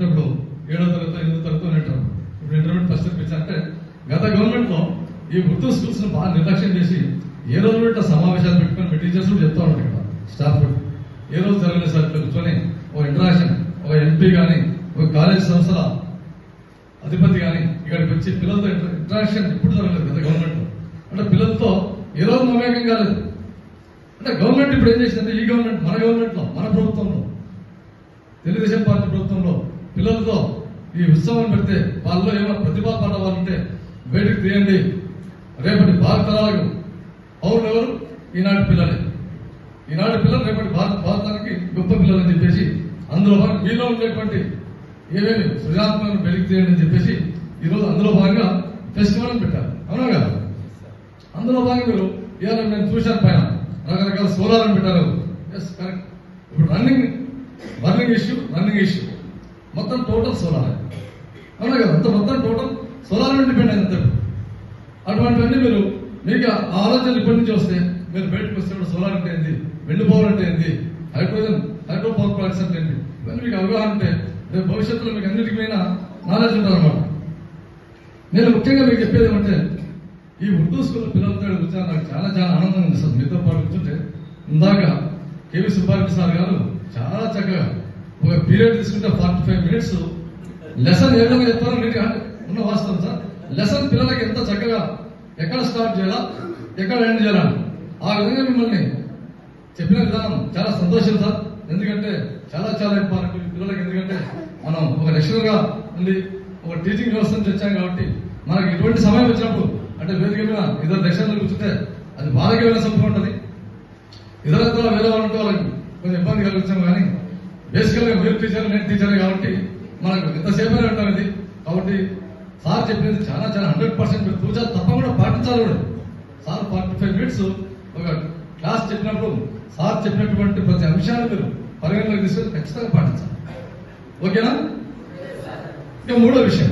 ఇంతప్పుడు ఏడో తరగతి ఎనిమిదో తరగతి ఉంటారు ఇప్పుడు ఇంటర్మీడియట్ ఫస్ట్ ఇయర్ అంటే గత గవర్నమెంట్లో ఈ ఉర్దూ స్కూల్స్ బాగా నిర్లక్ష్యం చేసి ఏ రోజు కూడా సమావేశాలు పెట్టుకొని మీ టీచర్స్ కూడా చెప్తా ఉంటారు ఇక్కడ స్టాఫ్ ఏ రోజు జరగలేదు సార్ కూర్చొని ఒక ఇంటరాక్షన్ ఒక ఎంపీ కానీ ఒక కాలేజ్ సంస్థల అధిపతి కానీ ఇక్కడికి వచ్చి పిల్లలతో ఇంటరాక్షన్ ఎప్పుడు జరగలేదు గత గవర్నమెంట్లో. అంటే పిల్లలతో ఏ రోజు మమేకం కాలేదు అంటే గవర్నమెంట్ ఇప్పుడు ఏం చేసిందంటే ఈ గవర్నమెంట్ మన గవర్నమెంట్లో మన ప్రభుత్వంలో తెలుగుదేశం పార్టీ ప్రభుత్వంలో పిల్లలతో ఈ ఉత్సవం పెడితే వాళ్ళలో ఏమైనా ప్రతిభా పాట ఉంటే బయటకు తీయండి. రేపటి భారత తరాలకు పౌరులు ఎవరు? ఈనాటి పిల్లలే. ఈనాటి పిల్లలు రేపటి భారత భారతానికి గొప్ప పిల్లలు అని చెప్పేసి అందులో భాగంగా మీలో ఉండేటువంటి ఏమేమి సృజనాత్మకను వెలికి తీయండి అని చెప్పేసి ఈరోజు అందులో భాగంగా ఫెస్టివల్ పెట్టారు. అవునా కదా? అందులో భాగంగా మీరు ఇవాళ నేను చూశాను పైన. రకరకాల సోలార్ని పెట్టారు. ఎస్ కరెక్ట్ ఇప్పుడు running running issue running issue మొత్తం టోటల్ సోలార్ అవునా కదా? అంత మొత్తం టోటల్ సోలార్ మీద డిపెండ్ అయింది అంతే. అటువంటివన్నీ మీరు మీకు ఆలోచనలు ఇప్పటి నుంచి వస్తే మీరు బయటకు వస్తే సోలార్ అంటే ఏంది? వెండి పవర్ అంటే ఏంది? హైడ్రోజన్ హైడ్రో పవర్ ప్లాంట్స్ అంటే ఏంటి ఇవన్నీ మీకు అవగాహన ఉంటే రేపు భవిష్యత్తులో మీకు అన్నిటికీ మీద నాలెడ్జ్ ఉంటుందన్నమాట. నేను ముఖ్యంగా మీకు చెప్పేది ఏమంటే ఈ ఉర్దూ స్కూల్ పిల్లలతో కూర్చొని నాకు చాలా చాలా ఆనందం ఉంది సార్. మీతో పాటు కూర్చుంటే ఇందాక కేవీ సుబ్బారెడ్డి సార్ గారు చాలా చక్కగా ఒక పీరియడ్ తీసుకుంటే ఫార్టీ ఫైవ్ మినిట్స్ లెసన్ ఏ విధంగా చెప్తారో మీకు ఉన్న వాస్తవం సార్. లెసన్ పిల్లలకి ఎంత చక్కగా ఎక్కడ స్టార్ట్ చేయాలా ఎక్కడ ఎండ్ చేయాలా? ఆ విధంగా మిమ్మల్ని చెప్పిన విధానం చాలా సంతోషం సార్. ఎందుకంటే చాలా చాలా ఇంపార్టెంట్ పిల్లలకి. ఎందుకంటే మనం ఒక లెక్చరర్గా ఉండి ఒక టీచింగ్ వ్యవస్థ నుంచి వచ్చాం కాబట్టి మనకి ఇటువంటి సమయం వచ్చినప్పుడు అంటే వేదిక మీద ఇద్దరు లెక్చర్లు కూర్చుంటే అది వాళ్ళకి వెళ్ళిన సంపద ఉంటుంది. ఇతరత్ర వేరే వాళ్ళు ఉంటే వాళ్ళకి కొంచెం ఇబ్బంది కలిగించాం కానీ బేసికల్గా మీరు టీచర్ నేను టీచర్ కాబట్టి మనకు ఎంతసేపు అయినా ఉంటాం ఇది. కాబట్టి సార్ చెప్పింది చాలా చాలా హండ్రెడ్ పర్సెంట్ మీరు తూచా తప్పకుండా పాటించాలి కూడా. సార్ ఫార్టీ ఫైవ్ మినిట్స్ ఒక క్లాస్ చెప్పినప్పుడు సార్ చెప్పినటువంటి ప్రతి అంశాన్ని మీరు పరిగణలోకి తీసుకొని ఖచ్చితంగా పాటించాలి. ఓకేనా? ఇక మూడో విషయం.